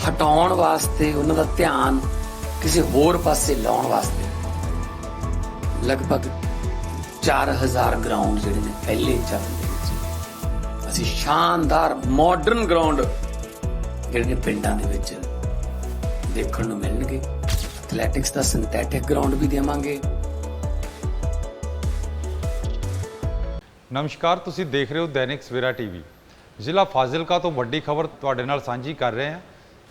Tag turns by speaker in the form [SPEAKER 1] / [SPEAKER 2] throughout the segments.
[SPEAKER 1] ਹਟਾਉਣ ਵਾਸਤੇ ਉਹਨਾਂ ਦਾ ਧਿਆਨ ਕਿਸੇ ਹੋਰ ਪਾਸੇ ਲਾਉਣ ਵਾਸਤੇ। ਲਗਭਗ 4000 ਗਰਾਊਂਡ ਜਿਹੜੇ ਨੇ ਪਹਿਲੇ ਚਰਨ ਦੇ ਵਿੱਚ ਅਸੀਂ ਸ਼ਾਨਦਾਰ ਮਾਡਰਨ ਗਰਾਊਂਡ ਜਿਹੜੇ ਨੇ ਪਿੰਡਾਂ ਦੇ ਵਿੱਚ ਦੇਖਣ ਨੂੰ ਮਿਲਣਗੇ। ਐਥਲੈਟਿਕਸ ਦਾ ਸਿੰਥੈਟਿਕ ਗਰਾਊਂਡ ਵੀ ਦੇਵਾਂਗੇ।
[SPEAKER 2] ਨਮਸਕਾਰ, ਤੁਸੀਂ ਦੇਖ ਰਹੇ ਹੋ ਦੈਨਿਕ ਸਵੇਰਾ ਟੀਵੀ। ਜ਼ਿਲ੍ਹਾ ਫਾਜ਼ਿਲਕਾ ਤੋਂ ਵੱਡੀ ਖਬਰ ਤੁਹਾਡੇ ਨਾਲ ਸਾਂਝੀ ਕਰ ਰਹੇ ਹਾਂ।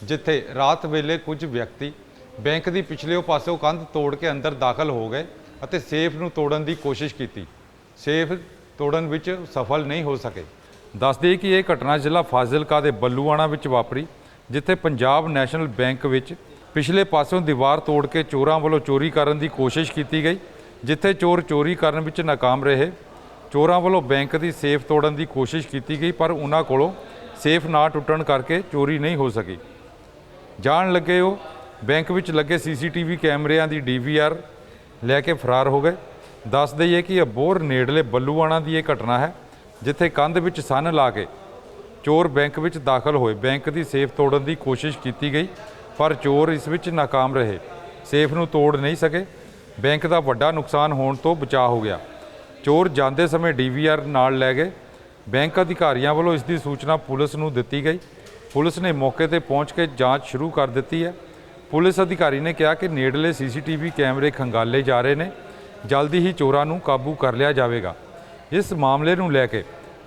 [SPEAKER 2] ਜਿੱਥੇ ਰਾਤ ਵੇਲੇ ਕੁਝ ਵਿਅਕਤੀ ਬੈਂਕ ਦੀ ਪਿਛਲੇ ਪਾਸਿਓਂ ਕੰਧ ਤੋੜ ਕੇ ਅੰਦਰ ਦਾਖਲ ਹੋ ਗਏ ਅਤੇ ਸੇਫ ਨੂੰ ਤੋੜਨ ਦੀ ਕੋਸ਼ਿਸ਼ ਕੀਤੀ। ਸੇਫ ਤੋੜਨ ਵਿੱਚ ਸਫਲ ਨਹੀਂ ਹੋ ਸਕੇ। ਦੱਸ ਕਿ ਇਹ ਘਟਨਾ ਜ਼ਿਲ੍ਹਾ ਫਾਜ਼ਿਲਕਾ ਦੇ ਬੱਲੂਆਣਾ ਵਿੱਚ ਵਾਪਰੀ, ਜਿੱਥੇ ਪੰਜਾਬ ਨੈਸ਼ਨਲ ਬੈਂਕ ਵਿੱਚ ਪਿਛਲੇ ਪਾਸਿਓਂ ਦੀਵਾਰ ਤੋੜ ਕੇ ਚੋਰਾਂ ਵੱਲੋਂ ਚੋਰੀ ਕਰਨ ਦੀ ਕੋਸ਼ਿਸ਼ ਕੀਤੀ ਗਈ, ਜਿੱਥੇ ਚੋਰ ਚੋਰੀ ਕਰਨ ਵਿੱਚ ਨਾਕਾਮ ਰਹੇ। ਚੋਰਾਂ ਵੱਲੋਂ ਬੈਂਕ ਦੀ ਸੇਫ ਤੋੜਨ ਦੀ ਕੋਸ਼ਿਸ਼ ਕੀਤੀ ਗਈ, ਪਰ ਉਹਨਾਂ ਕੋਲੋਂ ਸੇਫ ਨਾ ਟੁੱਟਣ ਕਰਕੇ ਚੋਰੀ ਨਹੀਂ ਹੋ ਸਕੀ। ਜਾਣ ਲੱਗੇ ਉਹ ਬੈਂਕ ਵਿੱਚ ਲੱਗੇ ਸੀਸੀਟੀਵੀ ਕੈਮਰਿਆਂ ਦੀ ਡੀਵੀਆਰ ਲੈ ਕੇ ਫਰਾਰ ਹੋ ਗਏ। ਦੱਸ ਦਈਏ ਕਿ ਅਬੋਰ ਨੇੜਲੇ ਬੱਲੂਆਣਾ ਦੀ ਇਹ ਘਟਨਾ ਹੈ, ਜਿੱਥੇ ਕੰਧ ਵਿੱਚ ਸੰਨ ਲਾ ਕੇ ਚੋਰ ਬੈਂਕ ਵਿੱਚ ਦਾਖਲ ਹੋਏ। ਬੈਂਕ ਦੀ ਸੇਫ ਤੋੜਨ ਦੀ ਕੋਸ਼ਿਸ਼ ਕੀਤੀ ਗਈ, ਪਰ ਚੋਰ ਇਸ ਵਿੱਚ ਨਾਕਾਮ ਰਹੇ। ਸੇਫ ਨੂੰ ਤੋੜ ਨਹੀਂ ਸਕੇ। ਬੈਂਕ ਦਾ ਵੱਡਾ ਨੁਕਸਾਨ ਹੋਣ ਤੋਂ ਬਚਾਅ ਹੋ ਗਿਆ। ਚੋਰ ਜਾਂਦੇ ਸਮੇਂ ਡੀਵੀਆਰ ਨਾਲ ਲੈ ਗਏ। ਬੈਂਕ ਅਧਿਕਾਰੀਆਂ ਵੱਲੋਂ ਇਸ ਦੀ ਸੂਚਨਾ ਪੁਲਿਸ ਨੂੰ ਦਿੱਤੀ ਗਈ। ਪੁਲਿਸ ਨੇ ਮੌਕੇ ਤੇ ਪਹੁੰਚ ਕੇ ਜਾਂਚ ਸ਼ੁਰੂ ਕਰ ਦਿੱਤੀ ਹੈ। ਪੁਲਿਸ ਅਧਿਕਾਰੀ ਨੇ ਕਿਹਾ ਕਿ ਨੇੜਲੇ ਸੀਸੀਟੀਵੀ ਕੈਮਰੇ ਖੰਗਾਲੇ ਜਾ ਰਹੇ ਨੇ। ਜਲਦੀ ਹੀ ਚੋਰਾਂ ਨੂੰ ਕਾਬੂ ਕਰ ਲਿਆ ਜਾਵੇਗਾ। ਇਸ ਮਾਮਲੇ ਨੂੰ ਲੈ ਕੇ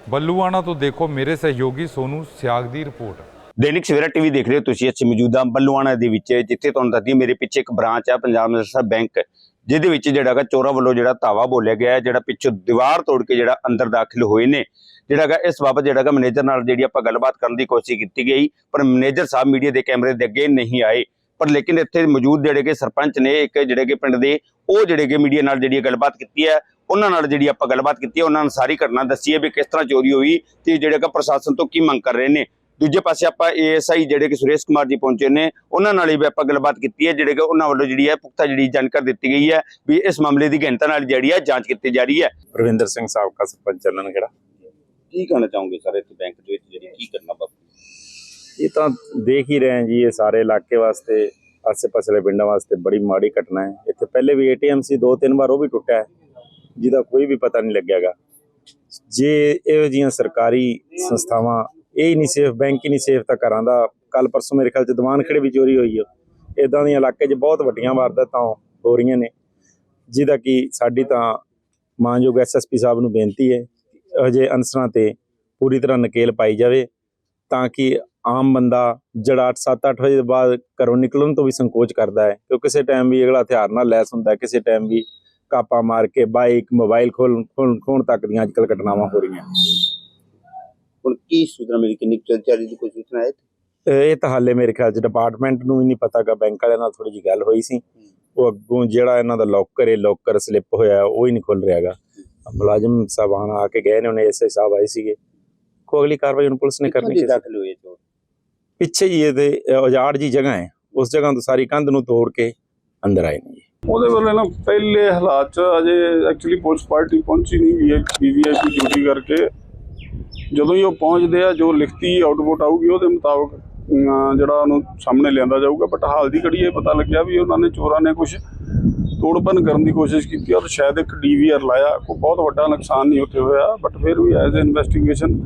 [SPEAKER 2] ਬੱਲੂਆਣਾ ਤੋਂ ਦੇਖੋ ਮੇਰੇ ਸਹਿਯੋਗੀ ਸੋਨੂ ਸਿਆਗ ਦੀ ਰਿਪੋਰਟ।
[SPEAKER 3] ਦੈਨਿਕ ਸਵੇਰਾ ਟੀਵੀ ਦੇਖ ਰਹੇ ਹੋ ਤੁਸੀਂ, ਅਸੀਂ ਮੌਜੂਦਾ ਬੱਲੂਆਣਾ ਦੇ ਵਿੱਚ, ਜਿੱਥੇ ਤੁਹਾਨੂੰ ਦੱਸਦੀ ਮੇਰੇ ਪਿੱਛੇ ਇੱਕ ਬ੍ਰਾਂਚ ਆ, ਪੰਜਾਬ ਨੈਸ਼ਨਲ ਬੈਂਕ। ਜਿਹਦੇ ਵਿੱਚ ਜਿਹੜਾ ਹੈਗਾ ਚੋਰਾਂ ਵੱਲੋਂ ਜਿਹੜਾ ਧਾਵਾ ਬੋਲਿਆ ਗਿਆ ਹੈ, ਜਿਹੜਾ ਪਿੱਛੋਂ ਦੀਵਾਰ ਤੋੜ ਕੇ ਜਿਹੜਾ ਅੰਦਰ ਦਾਖਲ ਹੋਏ ਨੇ। ਜਿਹੜਾ ਹੈਗਾ ਇਸ ਬਾਬਤ ਜਿਹੜਾ ਹੈਗਾ ਮੈਨੇਜਰ ਨਾਲ ਜਿਹੜੀ ਆਪਾਂ ਗੱਲਬਾਤ ਕਰਨ ਦੀ ਕੋਸ਼ਿਸ਼ ਕੀਤੀ ਗਈ, ਪਰ ਮੈਨੇਜਰ ਸਾਹਿਬ ਮੀਡੀਆ ਦੇ ਕੈਮਰੇ ਦੇ ਅੱਗੇ ਨਹੀਂ ਆਏ। ਪਰ ਲੇਕਿਨ ਇੱਥੇ ਮੌਜੂਦ ਜਿਹੜੇ ਕਿ ਸਰਪੰਚ ਨੇ, ਇੱਕ ਜਿਹੜੇ ਕਿ ਪਿੰਡ ਦੇ, ਉਹ ਜਿਹੜੇ ਕਿ ਮੀਡੀਆ ਨਾਲ ਜਿਹੜੀ ਗੱਲਬਾਤ ਕੀਤੀ ਹੈ, ਉਹਨਾਂ ਨਾਲ ਜਿਹੜੀ ਆਪਾਂ ਗੱਲਬਾਤ ਕੀਤੀ ਹੈ, ਉਹਨਾਂ ਨੂੰ ਸਾਰੀ ਘਟਨਾ ਦੱਸੀ ਹੈ ਵੀ ਕਿਸ ਤਰ੍ਹਾਂ ਚੋਰੀ ਹੋਈ ਤੇ ਜਿਹੜੇ ਕਿ ਪ੍ਰਸ਼ਾਸਨ ਤੋਂ ਕੀ ਮੰਗ ਕਰ ਰਹੇ ਨੇ। ਦੂਜੇ ਪਾਸੇ ਆਪਾਂ ਏਐਸਆਈ ਜਿਹੜੇ ਕਿ ਸੁਰੇਸ਼ ਕੁਮਾਰ ਜੀ ਪਹੁੰਚੇ ਨੇ ਉਹਨਾਂ ਨਾਲ ਵੀ ਆਪਾਂ ਗੱਲਬਾਤ ਕੀਤੀ ਹੈ ਜਿਹੜੇ ਕਿ ਉਹਨਾਂ ਵੱਲੋਂ ਜਿਹੜੀ ਹੈ ਪੁਖਤਾ ਜਿਹੜੀ ਜਾਣਕਾਰੀ ਦਿੱਤੀ ਗਈ ਹੈ ਵੀ ਇਸ ਮਾਮਲੇ ਦੀ ਗਹਿਨਤਾ ਨਾਲ ਜਿਹੜੀ ਹੈ ਜਾਂਚ ਕੀਤੀ ਜਾ ਰਹੀ ਹੈ।
[SPEAKER 4] ਰਵਿੰਦਰ ਸਿੰਘ ਸਾਬਕਾ ਸਰਪੰਚ ਚੱਲਣ ਕਿਹੜਾ?
[SPEAKER 3] ਕੀ ਕਹਿਣਾ ਚਾਹੋਗੇ ਸਰ ਇੱਥੇ ਬੈਂਕ ਦੇ ਵਿੱਚ ਜਿਹੜੀ ਕੀ ਕਰਨਾ ਬਾਪੂ
[SPEAKER 4] ਇਹ ਤਾਂ ਦੇਖ ਹੀ ਰਹੇ ਹਾਂ ਜੀ ਇਹ ਸਾਰੇ ਇਲਾਕੇ ਵਾਸਤੇ ਆਸੇ-ਪਾਸੇ ਦੇ ਪਿੰਡਾਂ ਵਾਸਤੇ ਬੜੀ ਮਾੜੀ ਘਟਨਾ ਹੈ। ਇੱਥੇ ਪਹਿਲੇ ਵੀ ਏਟੀਐਮ ਸੀ ਦੋ ਤਿੰਨ ਵਾਰ ਉਹ ਵੀ ਟੁੱਟਾ ਹੈ ਜਿਹਦਾ ਕੋਈ ਵੀ ਪਤਾ ਨਹੀਂ ਲੱਗਿਆਗਾ। ਜੇ ਇਹੋ ਜਿਹੀਆਂ ਸਰਕਾਰੀ ਸੰਸਥਾਵਾਂ ਇਹ ਹੀ ਨਹੀਂ ਸੇਫ ਬੈਂਕ ਹੀ ਨਹੀਂ ਸੇਫ ਤਾਂ ਘਰਾਂ ਦਾ। ਕੱਲ ਪਰਸੋਂ ਮੇਰੇ ਖਿਆਲ ਚ ਦੀਵਾਨ ਖੜੇ ਵੀ ਚੋਰੀ ਹੋਈ ਹੈ ਇਦਾਂ ਦੀਆਂ ਇਲਾਕੇ 'ਚ ਬਹੁਤ ਵੱਡੀਆਂ ਵਾਰਦਾਤਾਂ ਹੋ ਰਹੀਆਂ ਨੇ। ਜਿਹਦਾ ਕਿ ਸਾਡੀ ਤਾਂ ਮਾਨਯੋਗ ਐਸਐਸਪੀ ਸਾਹਿਬ ਨੂੰ ਬੇਨਤੀ ਹੈ ਅਜੇ ਅਨਸਰਾਂ ਤੇ ਪੂਰੀ ਤਰ੍ਹਾਂ ਨਕੇਲ ਪਾਈ ਜਾਵੇ ਤਾਂ ਕਿ ਆਮ ਬੰਦਾ ਜਿਹੜਾ 8-7-8 ਵਜੇ ਤੋਂ ਬਾਅਦ ਘਰੋਂ ਨਿਕਲਣ ਤੋਂ ਵੀ ਸੰਕੋਚ ਕਰਦਾ ਹੈ। ਕਿਉਂਕਿ ਕਿਸੇ ਟਾਈਮ ਵੀ ਅਗਲਾ ਹਥਿਆਰ ਨਾਲ ਲੈਸ ਹੁੰਦਾ ਕਿਸੇ ਟਾਈਮ ਵੀ ਕਾਪਾ ਮਾਰ ਕੇ ਬਾਈਕ ਮੋਬਾਈਲ ਖੋਲ ਖੋਣ ਤੱਕ ਦੀਆਂ ਅੱਜਕੱਲ ਘਟਨਾਵਾਂ ਹੋ ਰਹੀਆਂ।
[SPEAKER 3] ਹੁਣ ਕੀ ਸੂਚਨਾ ਮਿਲੀ? ਕਿੰਨੀ ਚੱਲ ਦੀ ਕੋਈ ਸੂਚਨਾ ਹੈ
[SPEAKER 4] ਇਹ ਤਾਂ ਹਾਲੇ ਮੇਰੇ ਖਿਆਲ ਚ ਡਿਪਾਰਟਮੈਂਟ ਨੂੰ ਵੀ ਨਹੀਂ ਪਤਾਗਾ ਬੈਂਕ ਵਾਲਿਆਂ ਨਾਲ ਥੋੜੀ ਜਿਹੀ ਗੱਲ ਹੋਈ ਸੀ। ਉਹ ਅੱਗੋਂ ਜਿਹੜਾ ਇਹਨਾਂ ਦਾ ਲੋਕਰ ਹੈ ਲੋਕਰ ਸਲਿੱਪ ਹੋਇਆ ਉਹ ਹੀ ਨਹੀਂ ਖੁੱਲ ਰਿਹਾਗਾ ਮੁਲਾਜ਼ਮ ਸਾਹਿਬਾਨ ਆ ਕੇ ਗਏ ਨੇ ਉਹਨੇ ਐਸਆਈ ਸਾਹਿਬ ਆਏ ਸੀਗੇ। ਕੋ ਅਗਲੀ ਕਾਰਵਾਈ ਹੁਣ ਪੁਲਿਸ ਨੇ ਕਰਨੀ ਹੈ
[SPEAKER 3] ਦਾਖਲ ਹੋਏ ਚੋਰ?
[SPEAKER 4] ਪਿੱਛੇ ਹੀ ਇਹਦੇ ਅ, ਉਜਾੜ ਜੀ ਜਗ੍ਹਾ ਹੈ। ਉਸ ਜਗ੍ਹਾ ਤੋਂ ਸਾਰੀ ਕੰਧ ਨੂੰ ਤੋੜ ਕੇ ਅੰਦਰ ਆਏ ਨੇ ਜੀ।
[SPEAKER 5] ਉਹਦੇ ਵੇਲੇ ਨਾ ਪਹਿਲੇ ਹਾਲਾਤ ਚ ਅਜੇ ਐਕਚੁਅਲੀ ਪੁਲਿਸ ਪਾਰਟੀ ਪਹੁੰਚੀ ਨਹੀਂ ਵੀ ਪੀਵੀਆਈਪੀ ਡਿਊਟੀ ਕਰਕੇ ਜਦੋਂ ਹੀ ਉਹ ਪਹੁੰਚਦੇ ਆ, ਜੋ ਲਿਖਤੀ ਆਊਟਪੁੱਟ ਆਊਗੀ, ਉਹਦੇ ਮੁਤਾਬਕ ਜਿਹੜਾ ਉਹਨੂੰ ਸਾਹਮਣੇ ਲਿਆਂਦਾ ਜਾਊਗਾ। ਬਟ ਹਾਲ ਦੀ ਘੜੀ ਇਹ ਪਤਾ ਲੱਗਿਆ ਵੀ ਉਹਨਾਂ ਨੇ ਚੋਰਾਂ ਨੇ ਕੁਝ ਤੋੜਪਨ ਕਰਨ ਦੀ ਕੋਸ਼ਿਸ਼ ਕੀਤੀ ਔਰ ਸ਼ਾਇਦ ਇੱਕ ਡੀਵੀਆਰ ਲਾਇਆ। ਕੋਈ ਬਹੁਤ ਵੱਡਾ ਨੁਕਸਾਨ ਨਹੀਂ ਉੱਥੇ ਹੋਇਆ ਬਟ ਫਿਰ ਵੀ ਐਜ਼ ਇਨਵੈਸਟੀਗੇਸ਼ਨ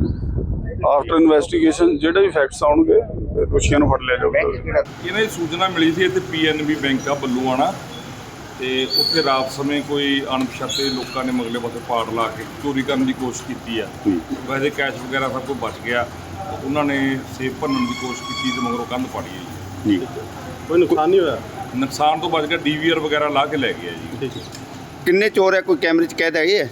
[SPEAKER 5] ਆਫਟਰ ਇਨਵੈਸਟੀਗੇਸ਼ਨ ਜਿਹੜੇ ਵੀ ਫੈਕਟਸ ਆਉਣਗੇ ਦੋਸ਼ੀਆਂ ਨੂੰ ਫੜ ਲਿਆ ਜਾਊਗਾ।
[SPEAKER 6] ਇਹਨੇ ਸੂਚਨਾ ਮਿਲੀ ਸੀ ਇੱਥੇ ਪੀਐਨਬੀ ਬੈਂਕ ਆ, ਬੱਲੂਆਣਾ। ਤੇ ਉੱਥੇ ਰਾਤ ਸਮੇਂ ਕੋਈ ਅਣਪਛਾਤੇ ਲੋਕਾਂ ਨੇ ਮਗਲੇ ਪਾਸੇ ਪਾੜ ਲਾ ਕੇ ਚੋਰੀ ਕਰਨ ਦੀ ਕੋਸ਼ਿਸ਼ ਕੀਤੀ ਆ। ਵੈਸੇ ਕੈਸ਼ ਵਗੈਰਾ ਸਭ ਕੁਝ ਬਚ ਗਿਆ। ਉਹਨਾਂ ਨੇ ਸੇਫ ਭੰਨਣ ਦੀ ਕੋਸ਼ਿਸ਼ ਕੀਤੀ ਤੇ ਮਗਰੋਂ ਕੰਧ ਪਾੜੀ ਹੈ ਜੀ।
[SPEAKER 5] ਕੋਈ ਨੁਕਸਾਨ ਨਹੀਂ ਹੋਇਆ?
[SPEAKER 6] ਨੁਕਸਾਨ ਤੋਂ ਬਚ ਗਿਆ। ਡੀਵੀਆਰ ਵਗੈਰਾ ਲਾ ਕੇ ਲੈ ਗਿਆ ਜੀ।
[SPEAKER 3] ਕਿੰਨੇ ਚੋਰ ਹੈ ਕੋਈ ਕੈਮਰੇ 'ਚ ਕੈਦ ਹੈਗੇ ਹੈ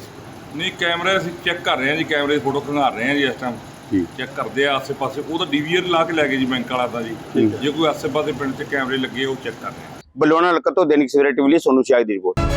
[SPEAKER 6] ਨਹੀਂ ਕੈਮਰੇ ਅਸੀਂ ਚੈੱਕ ਕਰ ਰਹੇ ਹਾਂ ਜੀ। ਕੈਮਰੇ ਦੀ ਫੋਟੋ ਖੰਗਾਰ ਰਹੇ ਹਾਂ ਜੀ ਇਸ ਟਾਈਮ। ਚੈੱਕ ਕਰਦੇ ਆ ਆਸੇ-ਪਾਸੇ। ਉਹਦਾ ਡੀਵੀਆਰ ਲਾ ਕੇ ਲੈ ਗਏ ਜੀ ਬੈਂਕ ਵਾਲਾ ਤਾਂ ਜੀ। ਜੇ ਕੋਈ ਆਸੇ-ਪਾਸੇ ਪਿੰਡ 'ਚ ਕੈਮਰੇ ਲੱਗੇ ਉਹ ਚੈੱਕ ਕਰ ਰਹੇ ਹਾਂ
[SPEAKER 3] ਬਲਵਾਣਾ ਹਲਕਾ ਤੋਂ ਦੈਨਿਕ ਸਵੇਰਾ ਟੀਵੀ ਲਈ ਸੋਨੂ ਸ਼ਾਹ ਦੀ ਰਿਪੋਰਟ।